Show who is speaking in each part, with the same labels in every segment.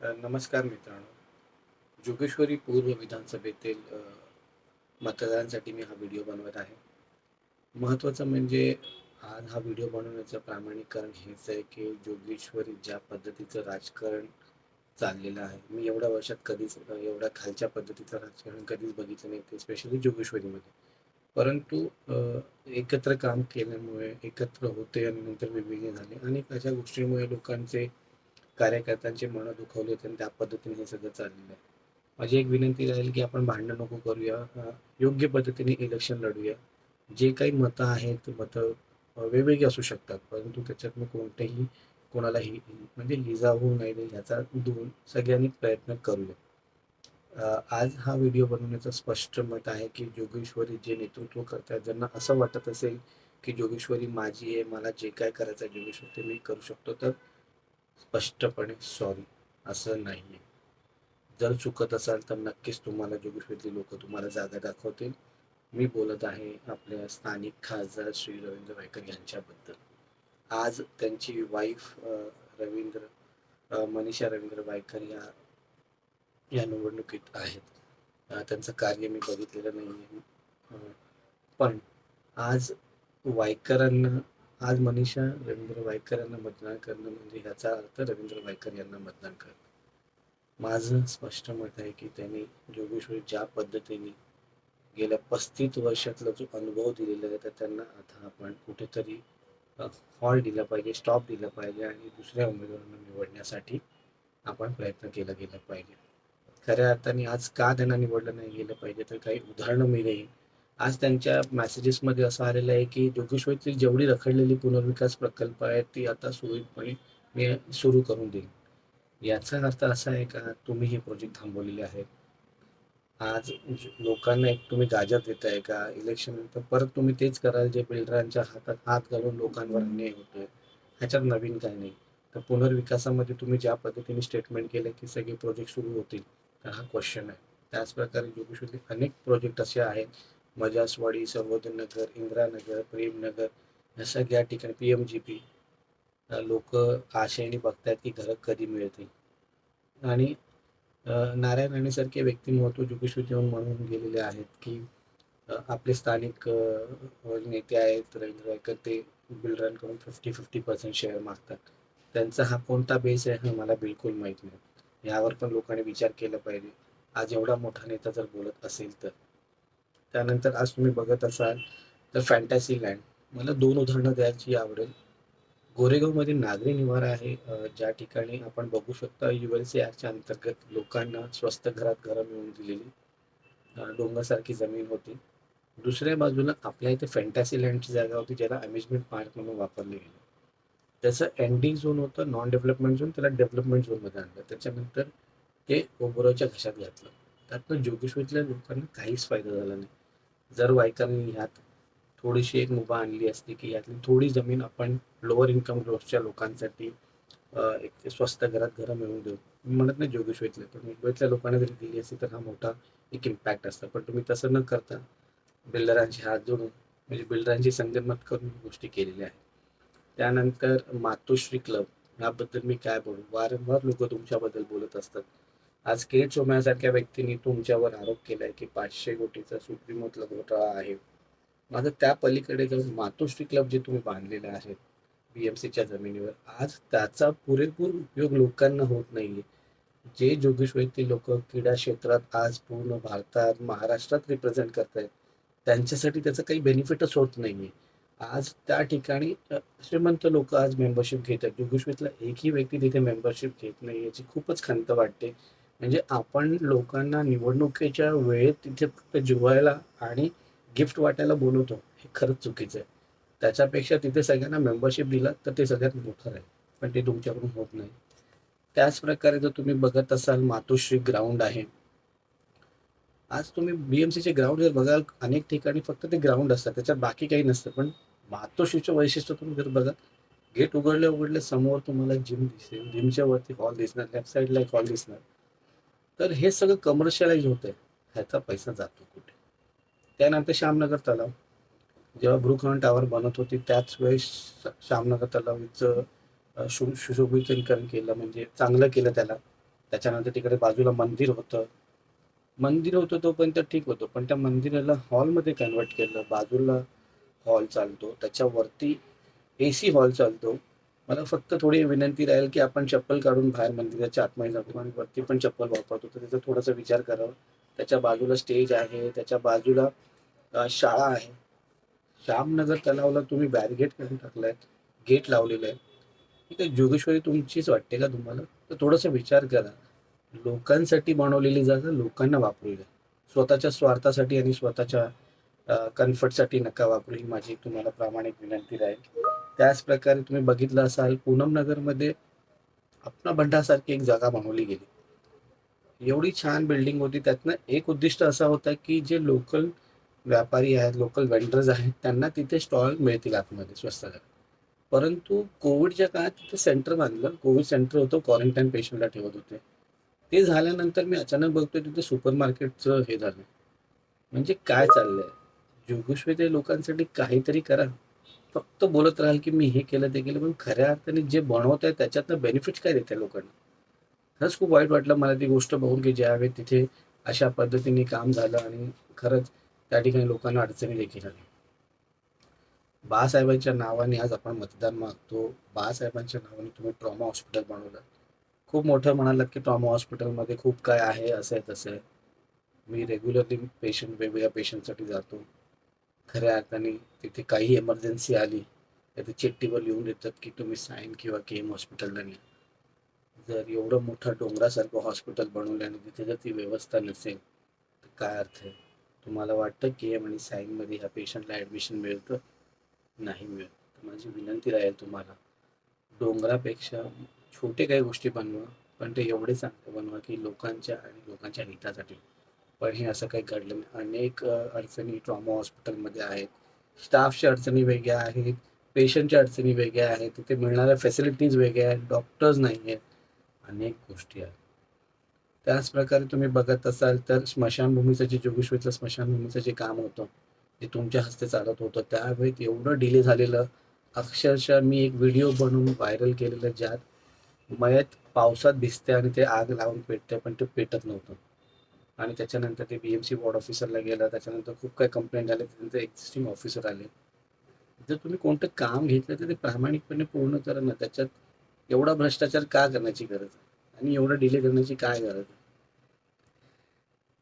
Speaker 1: नमस्कार मित्रांनो. जोगेश्वरी पूर्व विधानसभेतील मतदारांसाठी मी हा व्हिडिओ बनवत आहे. महत्त्वाचं म्हणजे आज हा व्हिडिओ बनवण्याचं प्रामाणिक कारण हेच आहे की जोगेश्वरी ज्या पद्धतीचं राजकारण चाललेलं आहे मी एवढ्या वर्षात कधीच एवढ्या खालच्या पद्धतीचं राजकारण कधीच बघितलं नाही ते स्पेशली जोगेश्वरीमध्ये. परंतु एकत्र काम केल्यामुळे एकत्र होते आणि नंतर वेगवेगळे झाले. आणि अशा गोष्टींमुळे लोकांचे कार्यकर्त्यांचे मनं दुखवले होते आणि त्या पद्धतीने हे सगळं चाललेलं आहे. माझी एक विनंती राहील की आपण भांडणं नको करूया. योग्य पद्धतीने इलेक्शन लढूया. जे काही मतं आहेत मतं वेगवेगळी असू शकतात. परंतु त्याच्यातनं कोणतेही कोणालाही म्हणजे इजा होऊ नये ह्याचा दोन सगळ्यांनी प्रयत्न करूया. आज हा व्हिडिओ बनवण्याचं स्पष्ट मत आहे की जोगेश्वरी जे नेतृत्व करतात ज्यांना असं वाटत असेल की जोगेश्वरी माझी आहे मला जे काय करायचं आहे जोगेश्वर ते मी करू शकतो तर स्पष्टपणे सॉरी असं नाही आहे जर चुकत असाल तर नक्कीच तुम्हाला जोगेश्वरीतली लोक तुम्हाला जागा दाखवतील. मी बोलत आहे आपल्या स्थानिक खासदार श्री रवींद्र वायकर यांच्याबद्दल. आज त्यांची वाईफ रवींद्र मनीषा रवींद्र वायकर या या निवडणुकीत आहेत. त्यांचं कार्य मी बघितलेलं नाही आहे पण आज वायकरांना आज मनीषा रवींद्र वायकर यांना मतदान करणं म्हणजे ह्याचा अर्थ रवींद्र वायकर यांना मतदान करणं. माझं स्पष्ट मत आहे की त्यांनी जोगेश्वरी ज्या पद्धतीने गेल्या पस्तीस वर्षातला जो अनुभव दिलेला आहे तर त्यांना आता आपण कुठेतरी हॉल दिला पाहिजे स्टॉप दिला पाहिजे आणि दुसऱ्या उमेदवारांना निवडण्यासाठी आपण प्रयत्न केला गेला पाहिजे. खऱ्या अर्थाने आज का त्यांना निवडलं नाही गेलं पाहिजे तर काही उदाहरणं मी देईन. आज त्यांच्या मॅसेजेसमध्ये असं आलेलं आहे की जोगेश्वरीतील जेवढी रखडलेली पुनर्विकास प्रकल्प आहेत ती आता सुरळीतपणे मी सुरू करून देईन. याचा अर्थ असा आहे का तुम्ही हे प्रोजेक्ट थांबवलेले आहेत. आज लोकांना एक तुम्ही गाजर देताय का? इलेक्शन नंतर परत तुम्ही तेच कराल जे बिल्डरांच्या हातात हात घालून लोकांवर अन्याय होतोय. ह्याच्यात नवीन काय नाही. तर पुनर्विकासामध्ये तुम्ही ज्या पद्धतीने स्टेटमेंट केलं की सगळे प्रोजेक्ट सुरू होतील तर हा क्वेश्चन आहे. त्याचप्रकारे जोगेश्वरीतले अनेक प्रोजेक्ट असे आहेत मजासवाडी सर्वोदय नगर इंदिरानगर प्रेमनगर या सगळ्या ठिकाणी पी एम जी पी लोक आशेने बघतायत की घरं कधी मिळतील. आणि नारायण राणेसारखे व्यक्तिमत्व जोगेश्वरी जेवण म्हणून गेलेले आहेत की आपले स्थानिक नेते आहेत रवींद्र वायकर ते बिल्डरांकडून फिफ्टी फिफ्टी पर्सेंट शेअर मागतात. त्यांचा हा कोणता बेस आहे हे मला बिलकुल माहीत नाही. यावर पण लोकांनी विचार केला पाहिजे. आज एवढा मोठा नेता जर बोलत असेल तर. त्यानंतर आज तुम्ही बघत असाल तर फॅन्टॅसी लँड. मला दोन उदाहरणं द्यायची आवडेल. गोरेगावमध्ये नागरी निवारा आहे ज्या ठिकाणी आपण बघू शकता यू एल सी ॲक्टच्या अंतर्गत लोकांना स्वस्त घरात घरं मिळवून दिलेली डोंगरसारखी जमीन होती. दुसऱ्या बाजूला आपल्या इथे फॅन्टॅसी लँडची जागा होती ज्याला अम्युजमेंट पार्क म्हणून वापरले गेले. त्याचं एंडिंग झोन होतं नॉन डेव्हलपमेंट झोन त्याला डेव्हलपमेंट झोनमध्ये आणलं. त्याच्यानंतर ते ओबरोच्या घशात घातलं. त्यातनं जोगेश्वरीतल्या लोकांना काहीच फायदा झाला नाही. जर वायकरांनी ह्यात थोडीशी एक मुभा आणली असती की यातली थोडी जमीन आपण लोअर इन्कम ग्रुप्सच्या लोकांसाठी एक स्वस्त घरात घरं मिळवून देऊ. मी म्हणत नाही जोगेश्वरीतले पण मुंबईतल्या लोकांना जरी दिली असती तर हा मोठा एक इम्पॅक्ट असतं. पण तुम्ही तसं न करता बिल्डरांशी हात जोडून म्हणजे बिल्डरांशी संगनमत करून गोष्टी केलेल्या आहेत. त्यानंतर मातोश्री क्लब याबद्दल मी काय बोलू? वारंवार लोक तुमच्याबद्दल बोलत असतात. आज किरीट सोमयासारख्या व्यक्तींनी तुमच्यावर आरोप केलाय की पाचशे कोटीचा सुप्रीमोतला घोटाळा आहे. माझं त्या पलीकडे जाऊन मातोश्री क्लब जे तुम्ही बांधलेलं आहे बी एम सीच्या जमिनीवर आज त्याचा पुरेपूर उपयोग लोकांना होत नाहीये. जे जोगेश्वरीतील लोक क्रीडा क्षेत्रात आज पूर्ण भारतात महाराष्ट्रात रिप्रेझेंट करतायत त्यांच्यासाठी त्याचं काही बेनिफिटच होत नाहीये. आज त्या ठिकाणी श्रीमंत लोक आज मेंबरशिप घेत आहेत जोगेश्वरीतला एकही व्यक्ती तिथे मेंबरशिप घेत नाही याची खूपच खंत वाटते. म्हणजे आपण लोकांना निवडणुकीच्या वेळेत तिथे फक्त जिवायला आणि गिफ्ट वाटायला बोलवतो हे खरंच चुकीचं आहे. त्याच्यापेक्षा तिथे सगळ्यांना मेंबरशिप दिला तर ते सगळ्यात मोठं आहे पण ते तुमच्याकडून होत नाही. त्याच प्रकारे जर तुम्ही बघत असाल मातोश्री ग्राउंड आहे. आज तुम्ही बीएमसीचे ग्राउंड जर बघाल अनेक ठिकाणी फक्त ते ग्राउंड असतात त्याच्यात बाकी काही नसतं पण मातोश्रीचं वैशिष्ट्य तुम्ही जर बघा गेट उघडले उघडले समोर तुम्हाला जिम दिसेल जिमच्या वरती हॉल दिसणार लेफ्ट साईडला एक हॉल दिसणार. तर हे सगळं कमर्शियलाइज होत आहे ह्याचा पैसा जातो कुठे? त्यानंतर श्यामनगर तलाव. जेव्हा ब्रुकॉन टावर बनत होती त्याच वेळेस श्यामनगर तलावाचं शु सुशोभीकरण केलं म्हणजे चांगलं केलं त्याला. त्याच्यानंतर तिकडे बाजूला मंदिर होतं. मंदिर होतं तोपर्यंत ठीक होतं पण त्या मंदिराला हॉलमध्ये कन्वर्ट केलं. बाजूला हॉल चालतो त्याच्यावरती ए सी हॉल चालतो. मला फक्त थोडी विनंती राहील की आपण चप्पल काढून बाहेर मंदिराच्या आतमध्ये जातो आणि वरती पण चप्पल वापरतो. तर त्याचा थोडासा विचार करावा. त्याच्या बाजूला स्टेज आहे त्याच्या बाजूला शाळा आहे. श्यामनगर तलावला तुम्ही बॅरिगेट करून टाकलाय गेट लावलेलं आहे. ठीक आहे जोगेश्वरी तुमचीच वाटते का तुम्हाला? तर थोडासा विचार करा. लोकांसाठी बनवलेली जागा लोकांना वापरू द्या. स्वतःच्या स्वार्थासाठी आणि स्वतःच्या कम्फर्टसाठी नका वापरू. ही माझी तुम्हाला प्रामाणिक विनंती राहील. त्याच प्रकारे तुम्ही बघितलं असाल पूनम नगरमध्ये अपना भंडासारखी एक जागा बनवली गेली. एवढी छान बिल्डिंग होती. त्यातनं एक उद्दिष्ट असा होता की जे लोकल व्यापारी आहेत लोकल वेंडर्स आहेत त्यांना तिथे स्टॉल मिळतील आतमध्ये स्वस्त परंतु कोविडच्या काळात तिथे सेंटर बांधलं. कोविड सेंटर होतं क्वारंटाईन पेशंटला ठेवत होते. ते झाल्यानंतर मी अचानक बघतोय तिथे सुपर मार्केटचं हे झालं म्हणजे काय चाललंय? जोगेश्वरी ते लोकांसाठी काहीतरी करा. फक्त बोलत राहाल की मी हे केलं ते केलं पण खऱ्या अर्थाने जे बनवत आहे त्याच्यातनं बेनिफिट्स काय देते लोकांना? खरंच खूप वाईट वाटलं मला ती गोष्ट बघून की ज्यावेळी तिथे अशा पद्धतीने काम झालं आणि खरंच त्या ठिकाणी लोकांना अडचणी देखील आल्या. बाळासाहेबांच्या नावाने आज आपण मतदान मागतो. बाळासाहेबांच्या नावाने तुम्ही ट्रॉमा हॉस्पिटल बनवलं. खूप मोठं म्हणालात की ट्रॉमा हॉस्पिटलमध्ये खूप काय आहे असं आहे तसं आहे. मी रेग्युलरली पेशंट वेगवेगळ्या पेशंटसाठी जातो. खऱ्या अर्थाने तिथे काही इमर्जन्सी आली तर ते चिठ्ठीवर लिहून देतात की तुम्ही साईन किंवा केम हॉस्पिटलला न्या जर एवढं मोठं डोंगरासारखं हॉस्पिटल बनवलं आणि तिथे जर ती व्यवस्था नसेल तर काय अर्थ आहे? तुम्हाला वाटतं के एम आणि साईनमध्ये ह्या पेशंटला ॲडमिशन मिळतं? नाही मिळत. तर माझी विनंती राहील तुम्हाला डोंगरापेक्षा छोटे काही गोष्टी बनवा पण ते एवढे चांगले बनवा की लोकांच्या आणि लोकांच्या हितासाठी. पण हे असं काही घडलं नाही. अनेक अडचणी ट्रॉमा हॉस्पिटलमध्ये आहेत. स्टाफच्या अडचणी वेगळ्या आहेत. पेशंटच्या अडचणी वेगळ्या आहेत. तिथे मिळणाऱ्या फॅसिलिटीज वेगळ्या आहेत. डॉक्टर्स नाही आहेत. अनेक गोष्टी आहेत. त्याच प्रकारे तुम्ही बघत असाल तर स्मशानभूमीचं जे जोगेश्वरीतलं स्मशानभूमीचं जे काम होतं जे तुमच्या हस्ते चालत होतं त्यावेळी एवढं डिले झालेलं. अक्षरशः मी एक व्हिडिओ बनवून व्हायरल केलेलं ज्यात मयत पावसात भिजते आणि ते आग लावून पेटते पण ते पेटत नव्हतं. आणि त्याच्यानंतर ते बी एम सी वॉर्ड ऑफिसरला गेलं. त्याच्यानंतर खूप काही कंप्लेंट झाले. त्यानंतर एक्झिस्टिंग ऑफिसर आले. जर तुम्ही कोणतं काम घेतलं तर ते प्रामाणिकपणे पूर्ण करा ना. त्याच्यात एवढा भ्रष्टाचार का करण्याची गरज? आहे आणि एवढा डिले करण्याची काय गरज? आहे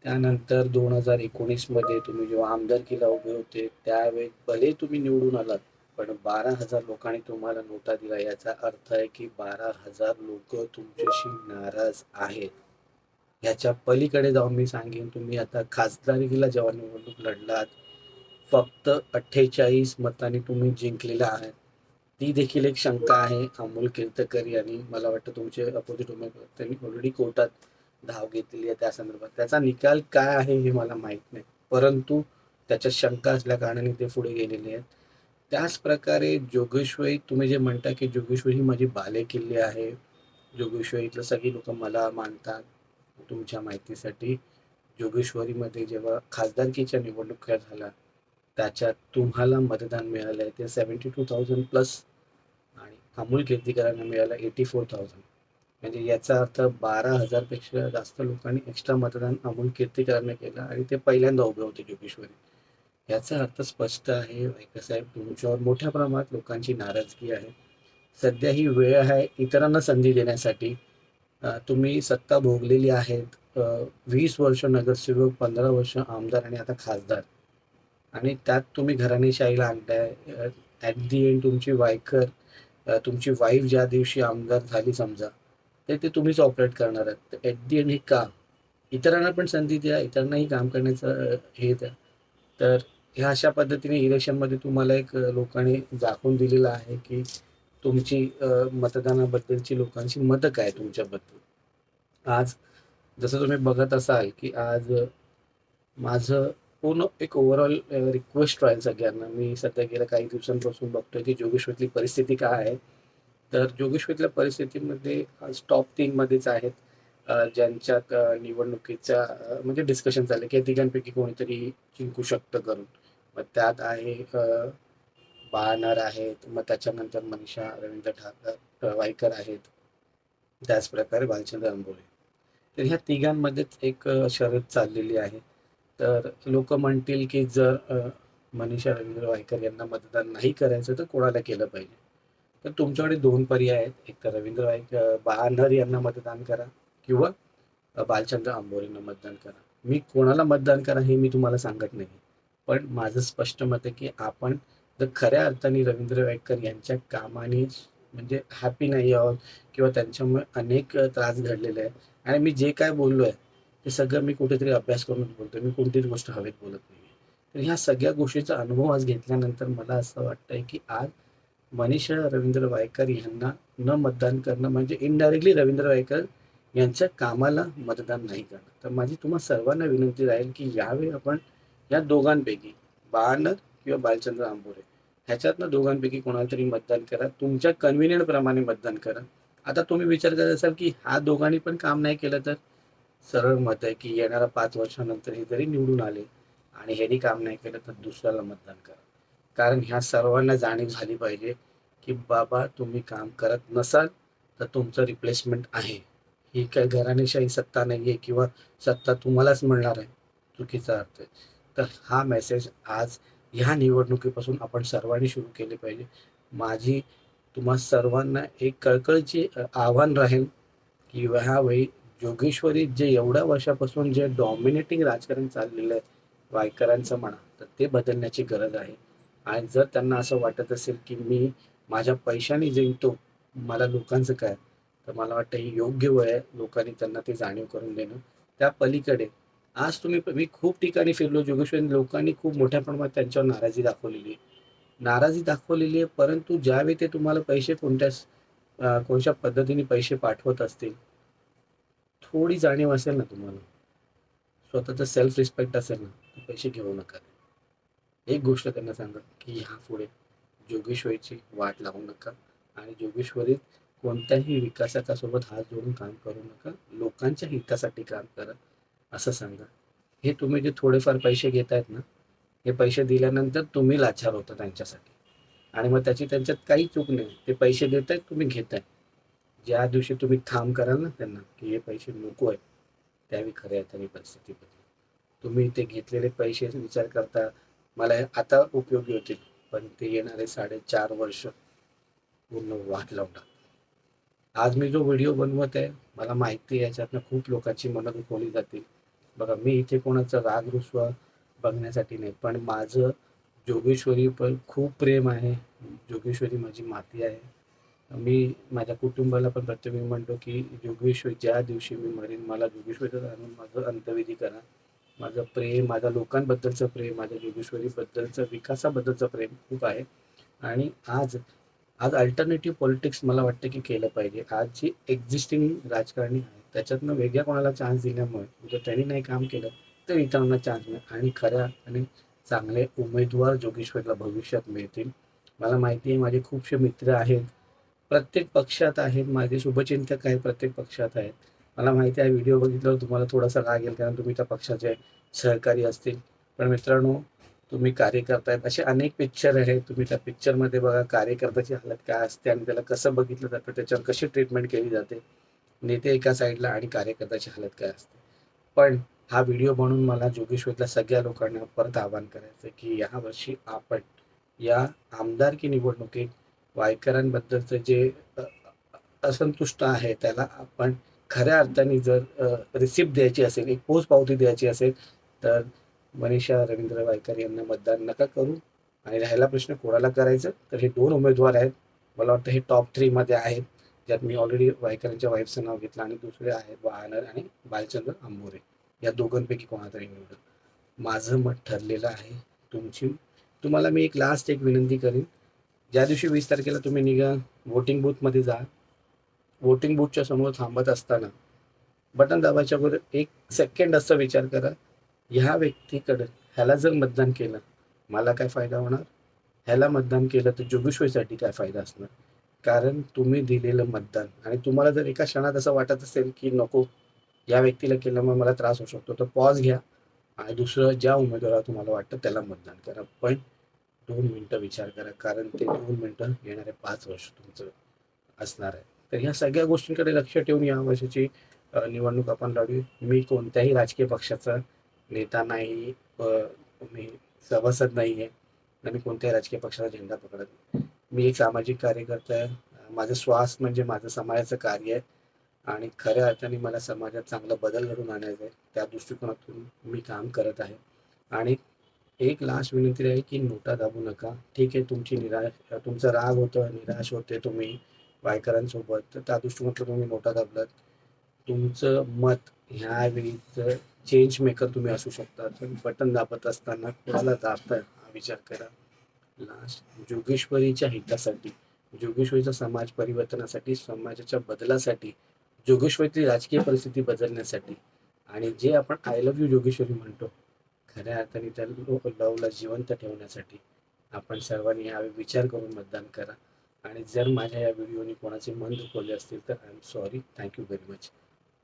Speaker 1: त्यानंतर दोन हजार एकोणीसमध्ये तुम्ही जेव्हा आमदारकीला उभे होते त्यावेळी भले तुम्ही निवडून आलात पण बारा हजार लोकांनी तुम्हाला नोटा दिला याचा अर्थ आहे की बारा हजार लोक तुमच्याशी नाराज आहेत. ह्याच्या पलीकडे जाऊन मी सांगेन तुम्ही आता खासदारकीला जेव्हा निवडणूक लढलात फक्त अठ्ठेचाळीस मतांनी तुम्ही जिंकलेला आहे. ती देखील एक शंका आहे अमोल कीर्तकर यांनी मला वाटतं तुमचे अपोजिट उमेदवार त्यांनी ऑलरेडी कोर्टात धाव घेतलेली आहे त्या संदर्भात. त्याचा निकाल काय आहे हे मला माहीत नाही परंतु त्याच्यात शंका असल्या कारणाने ते पुढे गेलेले आहेत. त्याच प्रकारे जोगेश्वरी तुम्ही जे म्हणता की जोगेश्वरी ही माझी बालेकिल्ली आहे जोगेश्वरीतलं सगळी लोक मला मानतात. तुमच्या माहितीसाठी जोगेश्वरीमध्ये जेव्हा खासदारकीच्या निवडणुका झाल्या त्याच्यात तुम्हाला मतदान मिळालं आहे. ते सेवन्टी टू थाउजंड प्लस आणि अमोल कीर्तीकरांना मिळालं एटी फोर थाउजंड म्हणजे याचा अर्थ बारा हजारपेक्षा जास्त लोकांनी एक्स्ट्रा मतदान अमोल कीर्तिकरांना केलं आणि ते पहिल्यांदा उभे होते जोगेश्वरी. याचा अर्थ स्पष्ट आहे साहेब तुमच्यावर मोठ्या प्रमाणात लोकांची नाराजगी आहे. सध्या ही वेळ आहे इतरांना संधी देण्यासाठी. तुम्ही सत्ता भोगलेली आहेत. वीस वर्ष नगरसेवक पंधरा वर्ष आमदार आणि आता खासदार. आणि त्यात तुम्ही घराणेशाहीला आणताय. ॲट दी एंड तुमची वायकर तुमची वाईफ ज्या दिवशी आमदार झाली समजा तर ते तुम्हीच ऑपरेट करणार आहात. ॲट दी एंड हे काम इतरांना पण संधी द्या. इतरांनाही काम करण्याचं हे द्या. तर ह्या अशा पद्धतीने इलेक्शनमध्ये तुम्हाला एक लोकांनी दाखवून दिलेलं आहे की तुमची मतदानाबद्दलची लोकांची मतं काय तुमच्याबद्दल? आज जसं तुम्ही बघत असाल की आज माझं पूर्ण एक ओव्हरऑल रिक्वेस्ट राहील सगळ्यांना. मी सध्या गेल्या काही दिवसांपासून बघतोय की जोगेश्वरीतली परिस्थिती काय आहे. तर जोगेश्वरीतल्या परिस्थितीमध्ये आज टॉप तीनमध्येच आहेत ज्यांच्या ज्यांच्यात म्हणजे डिस्कशन झालं की या तिघांपैकी कोणीतरी जिंकू शकतं करून. मग त्यात आहे अं, आहेत. मग त्याच्यानंतर मनीषा रवींद्र ठाकर वायकर आहेत. त्याच प्रकारे भालचंद्र अंबोले तर ह्या तिघांमध्येच एक शरद शर्यत चाललेली आहे. तर लोक म्हणतील की जर मनीषा रवींद्र वायकर यांना मतदान नाही करायचं तर कोणाला केलं पाहिजे? तर तुमच्याकडे दोन पर्याय आहेत. एक तर रवींद्र वायकर बहानर यांना मतदान करा किंवा बालचंद्र आंबोरेंना मतदान करा. मी कोणाला मतदान करा हे मी तुम्हाला सांगत नाही. पण माझं स्पष्ट मत आहे की आपण जर खऱ्या अर्थाने रवींद्र वायकर यांच्या कामाने म्हणजे हॅपी नाही आहोत किंवा त्यांच्यामुळे अनेक त्रास घडलेले आहेत. आणि मी जे काय बोललो आहे ते सगळं मी कुठेतरी अभ्यास करून बोलतो मी कोणतीच गोष्ट हवेत बोलत नाही तर ह्या सगळ्या गोष्टीचा अनुभव आज घेतल्यानंतर मला असं वाटतंय की आज मनीषा रवींद्र वायकर यांना न मतदान करणं म्हणजे इनडायरेक्टली रवींद्र वायकर यांच्या कामाला मतदान नाही करणं. तर माझी तुम्हा सर्वांना विनंती राहील की यावेळी आपण या दोघांपैकी बहानर किंवा बालचंद्र आंबोरे ह्याच्यातनं दोघांपैकी कोणाला तरी मतदान करा. तुमच्या कन्व्हिनियंट प्रमाणे मतदान करा. आता तुम्ही विचार करत असाल की हा दोघांनी पण काम नाही केलं तर? सरळ मत आहे की येणाऱ्या पाच वर्षानंतर हे जरी निवडून आले आणि ह्यानी काम नाही केलं तर दुसऱ्याला मतदान करा. कारण ह्या सर्वांना जाणीव झाली पाहिजे की बाबा तुम्ही काम करत नसाल तर तुमचं रिप्लेसमेंट आहे. ही काय घराणेशाही सत्ता नाही आहे किंवा सत्ता तुम्हालाच मिळणार आहे. चुकीचा अर्थ आहे. तर हा मेसेज आज ह्या निवडणुकीपासून आपण सर्वांनी सुरू केले पाहिजे. माझी तुम्हा सर्वांना एक कळकळीची आव्हान राहील की ह्यावेळी जोगेश्वरी जे एवढ्या वर्षापासून जे डॉमिनेटिंग राजकारण चाललेलं आहे वायकरांचं म्हणा तर ते बदलण्याची गरज आहे. आणि जर त्यांना असं वाटत असेल की मी माझ्या पैशाने जिंकतो मला लोकांचं काय? तर मला वाटतं ही योग्य वेळ आहे लोकांनी त्यांना ते जाणीव करून देणं. त्या पलीकडे आज तुम्ही मी खूप ठिकाणी फिरलो जोगेश्वरी लोकांनी खूप मोठ्या प्रमाणात त्यांच्यावर नाराजी दाखवलेली आहे. नाराजी दाखवलेली आहे परंतु ज्यावेळी ते तुम्हाला पैसे कोणत्या कोणत्या पद्धतीने पैसे पाठवत असतील थोडी जाणीव असेल ना तुम्हाला. स्वतःचं सेल्फ रिस्पेक्ट असेल ना तर पैसे घेऊ नका. एक गोष्ट त्यांना सांगा की ह्या पुढे जोगेश्वरीची वाट लावू नका आणि जोगेश्वरीत कोणत्याही विकासकासोबत हात जोडून काम करू नका. लोकांच्या हितासाठी काम करा. असं सांगा. हे तुम्ही जे थोडेफार पैसे घेत आहेत ना हे पैसे दिल्यानंतर तुम्ही लाचार होता त्यांच्यासाठी. आणि मग त्याची त्यांच्यात काही चूक नाही. ते पैसे देत आहेत तुम्ही घेताय ज्या दिवशी तुम्ही ठाम कराल ना त्यांना की हे पैसे नको आहेत त्यावेळी खऱ्या अर्थाने परिस्थिती बदलेल. तुम्ही ते घेतलेले पैसे विचार करता मला आता उपयोगी होतील पण ते येणारे साडेचार वर्ष पूर्ण वाट लावणार. आज मी जो व्हिडिओ बनवत आहे मला माहिती आहे याच्यातनं खूप लोकांची मनं दुखवली जातील. बघा मी इथे कोणाचं राग रुसवा बघण्यासाठी नाही पण माझं जोगेश्वरी पण खूप प्रेम आहे. जोगेश्वरी माझी माती आहे. मी माझ्या कुटुंबाला पण प्रत्येक म्हणतो की जोगेश्वरी ज्या दिवशी मी मरेन मला जोगेश्वरीत आणून माझं अंतविधी करा. माझं प्रेम माझ्या लोकांबद्दलचं प्रेम माझ्या जोगेश्वरीबद्दलचं विकासाबद्दलचं प्रेम खूप आहे. आणि आज आज अल्टरनेटिव्ह पॉलिटिक्स मला वाटतं की केलं पाहिजे. आज जी एक्झिस्टिंग राजकारणी आहे त्याच्यातनं वेगळ्या कोणाला चान्स दिल्यामुळे म्हणजे त्यांनी नाही काम केलं तर इतरांना चान्स मिळेल. आणि खऱ्या आणि चांगले उमेदवार जोगेश्वरला भविष्यात मिळतील. मला माहिती आहे माझे खूपसे मित्र आहेत. प्रत्येक पक्षात आहेत. माझे शुभचिंतक आहेत प्रत्येक पक्षात आहेत. मला माहिती आहे व्हिडिओ बघितल्यावर तुम्हाला थोडासा राग येईल कारण तुम्ही त्या पक्षाचे सहकारी असतील. पण मित्रांनो तुम्ही कार्य करतायत असे अनेक पिक्चर आहेत. तुम्ही त्या पिक्चरमध्ये बघा कार्यकर्त्याची हालत काय असते आणि त्याला कसं बघितलं जातं त्याच्यावर कशी ट्रीटमेंट केली जाते. नेते एका साईडला आणि कार्यकर्त्याची हालत काय असते? पण हा व्हिडिओ बनवून मला जोगेश्वरला सगळ्या लोकांना परत आवाहन करायचं की यावर्षी आपण या आमदारकी निवडणुकीत वायकरांबद्दलचं जे असंतुष्ट आहे त्याला आपण खऱ्या अर्थाने जर रिसिप्ट द्यायची असेल एक पोच पावती द्यायची असेल तर मनीषा रवींद्र वायकर यांना मतदान नका करू. आणि राहिला प्रश्न कोणाला करायचं? तर हे दोन उमेदवार आहेत. मला वाटतं हे टॉप थ्रीमध्ये आहेत. ज्यात मी ऑलरेडी वायकरांच्या वाईफचं नाव घेतलं आणि दुसरे आहे वाहनर आणि बालचंद्र आंबोरे या दोघांपैकी कोणातरी निवडा माझं मत ठरलेलं आहे तुमची तुम्हाला मी एक लास्ट एक विनंती करीन. ज्या दिवशी वीस तारखेला तुम्ही निघा वोटिंग बूथमध्ये जा. वोटिंग बूथच्या समोर थांबत असताना बटन दाबायच्या अगोदर एक सेकंड असं विचार करा. ह्या व्यक्तीकडं ह्याला जर मतदान केलं मला काय फायदा होणार? ह्याला मतदान केलं तर जोगेश्वरीसाठी काय फायदा असणार? कारण तुम्ही दिलेलं मतदान. आणि तुम्हाला जर एका क्षणात असं वाटत असेल की नको या व्यक्तीला केल्यामुळे मला त्रास होऊ शकतो तर पॉज घ्या. आणि दुसरं ज्या उमेदवाराला तुम्हाला वाटतं त्याला मतदान करा. पण दोन मिनटं विचार करा कारण ते दोन मिनटं येणारे पाच वर्ष तुमचं असणार आहे. तर ह्या सगळ्या गोष्टींकडे लक्ष ठेवून या वर्षाची निवडणूक आपण लढू मी कोणत्याही राजकीय पक्षाचा नेता नाही मी सभासद नाही आहे आणि कोणत्याही राजकीय पक्षाचा झेंडा पकडत नाही. मी एक सामाजिक कार्यकर्ता आहे. माझं श्वास म्हणजे माझं समाजाचं कार्य आहे. आणि खऱ्या अर्थाने मला समाजात चांगला बदल घडून आणायचा आहे. त्या दृष्टिकोनातून मी काम करत आहे. आणि एक लास्ट विनंती आहे की नोटा दाबू नका. ठीक आहे तुमची निराश तुमचा राग होतं निराश होते तुम्ही वायकरांसोबत. तर त्या दृष्टिकोनातून तुम्ही नोटा दाबलात. तुमचं मत ह्यावेळीचं चेंज मेकर तुम्ही असू शकता. बटन दाबत असताना कोणाला दाबता? हा विचार करा. लास्ट जोगेश्वरीच्या हितासाठी जोगेश्वरीचा समाज परिवर्तनासाठी समाजाच्या बदलासाठी जोगेश्वरीतली राजकीय परिस्थिती बदलण्यासाठी. आणि जे आपण आय लव्ह यू जोगेश्वरी म्हणतो खऱ्या अर्थाने त्या लवला जिवंत ठेवण्यासाठी आपण सर्वांनी यावेळी विचार करून मतदान करा. आणि जर माझ्या या व्हिडिओने कोणाचे मन दुखवले असतील तर I am sorry thank you very much